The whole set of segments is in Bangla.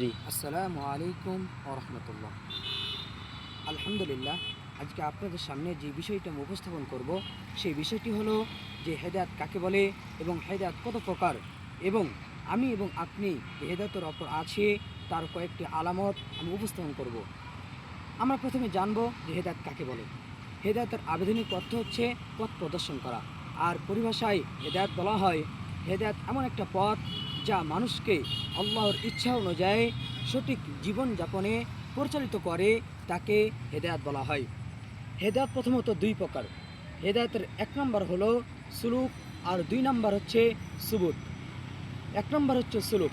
জি আসসালামু আলাইকুম রহমতুল্লাহ। আলহামদুলিল্লাহ, আজকে আপনাদের সামনে যে বিষয়টা আমি উপস্থাপন করব, সেই বিষয়টি হলো যে হেদায়ত কাকে বলে এবং হেদায়ত কত প্রকার এবং আমি এবং আপনি হেদায়তের অপর আছে, তার কয়েকটি আলামত আমি উপস্থাপন করব। আমরা প্রথমে জানব যে হেদায়ত কাকে বলে। হেদায়তের আবেদনিক অর্থ হচ্ছে পথ প্রদর্শন করা। আর পরিভাষায় হেদায়ত বলা হয়, হেদায়ত এমন একটা পথ যা মানুষকে আল্লাহর ইচ্ছা অনুযায়ী সঠিক জীবনযাপনে পরিচালিত করে, তাকে হেদায়াত বলা হয়। হেদায়াত প্রথমত দুই প্রকার। হেদায়তের এক নম্বর হলো সুলুক, আর দুই নম্বর হচ্ছে সুবুত। এক নম্বর হচ্ছে সুলুক।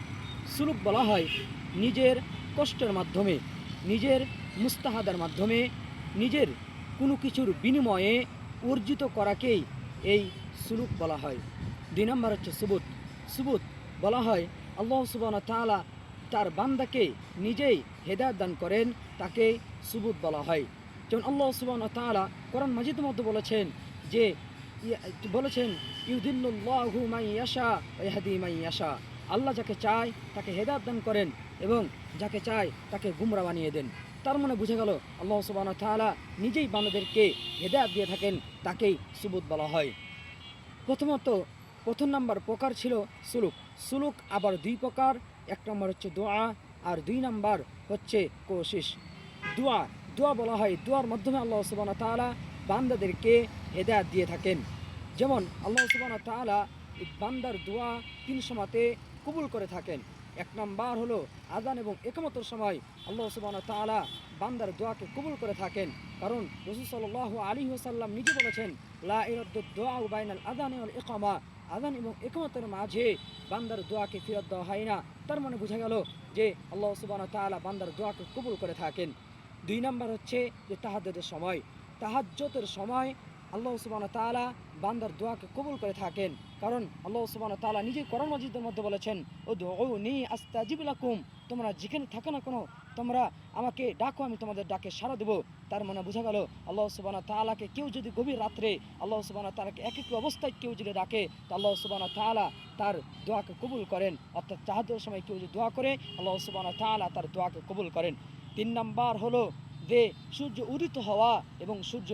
সুলুক বলা হয় নিজের কষ্টের মাধ্যমে, নিজের মুস্তাহাদার মাধ্যমে, নিজের কোনো কিছুর বিনিময়ে অর্জিত করাকেই এই সুলুক বলা হয়। দুই নম্বর হচ্ছে সুবুত। সুবুত বলা হয়, আল্লাহ সুবান তালা তার বান্দাকে নিজেই হেদায়ত দান করেন, তাকে সুবুত বলা হয়। যেমন আল্লাহ সুবান তালা কোরআন মাজিদ মধ্যে বলেছেন যে বলেছেন ইউদিল্লাহু মাই ইয়াশা ইহাদি মাই আল্লাহ যাকে চায়, তাকে হেদায়ত দান করেন এবং যাকে চায়, তাকে গুমরা বানিয়ে দেন। তার মনে বুঝে গেল, আল্লাহ সুবান তালা নিজেই বান্দাদেরকে হেদায়ত দিয়ে থাকেন, তাকেই সুবুত বলা হয়। প্রথমত প্রথম নাম্বার প্রকার ছিল সুলুক। সুলুক আবার দুই প্রকার, এক নম্বর হচ্ছে দোয়া আর দুই নাম্বার হচ্ছে কোশিস দোয়া দোয়া বলা হয়, দোয়ার মাধ্যমে আল্লাহ সুবান তাআলা বান্দাদেরকে হেদায়াত দিয়ে থাকেন। যেমন আল্লাহ সুবান এই বান্দার দোয়া তিন সময়তে কবুল করে থাকেন। এক নাম্বার হলো আজান এবং একমতের সময় আল্লাহ সুবান তাআলা বান্দার দোয়াকে কবুল করে থাকেন। কারণ রসুল সাল্লাহ আলী ওসাল্লাম নিজে বলেছেন, লা দোয়া বাইনাল আদান ওয়াল ইকামা। আদান এবং একমতের মাঝে বান্দার দোয়াকে ফেরত দেওয়া হয় না। তার মনে বোঝা গেল যে আল্লাহ সুবাহ তালা বান্দার দোয়াকে কবুল করে থাকেন। দুই নাম্বার হচ্ছে যে তাহাজের সময়। তাহাজ্যতের সময় আল্লাহ সুবাহ তাআলা বান্দার দোয়াকে কবুল করে থাকেন। কারণ আল্লাহ সুবাহ তাআলা নিজে করণ মসজিদের মধ্যে বলেছেন ও নি আস্তাজিব লাকুম, তোমরা যেখানে থাকো না কোনো, তোমরা আমাকে ডাকো, আমি তোমাদের ডাকে সাড়া দেবো। তার মানে বোঝা গেল, আল্লাহ সুবাহ তাআলাকে কেউ যদি গভীর রাত্রে আল্লাহ সুবাহ তাআলাকে এক এক অবস্থায় কেউ যদি ডাকে, তো আল্লাহ সুবাহ তালা তার দোয়াকে কবুল করেন। অর্থাৎ চাহাদের সময় কেউ যদি দোয়া করে, আল্লাহ সুবাহ তাআলা তার দোয়াকে কবুল করেন। তিন নাম্বার হলো যে সূর্য উদিত হওয়া এবং সূর্য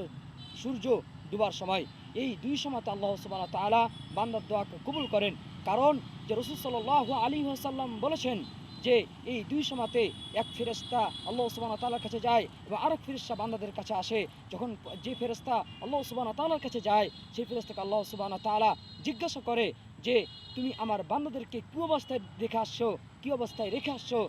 সূর্য ডুবার সময়। এই দুই সময়তে আল্লাহ সুবাহ তাআলা বান্দার দোয়াকে কবুল করেন। কারণ যে রসুল সাল্লাহ আলী সাল্লাম বলেছেন যে, এই দুই সময়তে এক ফেরেস্তা আল্লাহ সুবাহ তাআলার কাছে যায় এবং আরেক ফেরেস্তা বান্দাদের কাছে আসে। যখন যে ফেরেস্তা আল্লাহ সুবাহ তালার কাছে যায়, সেই ফেরেস্তাকে আল্লাহ সুবাহ তাআলা জিজ্ঞাসা করে যে, তুমি আমার বান্দাদেরকে কী অবস্থায় দেখে আসছো? কী অবস্থায় রেখে আসছো?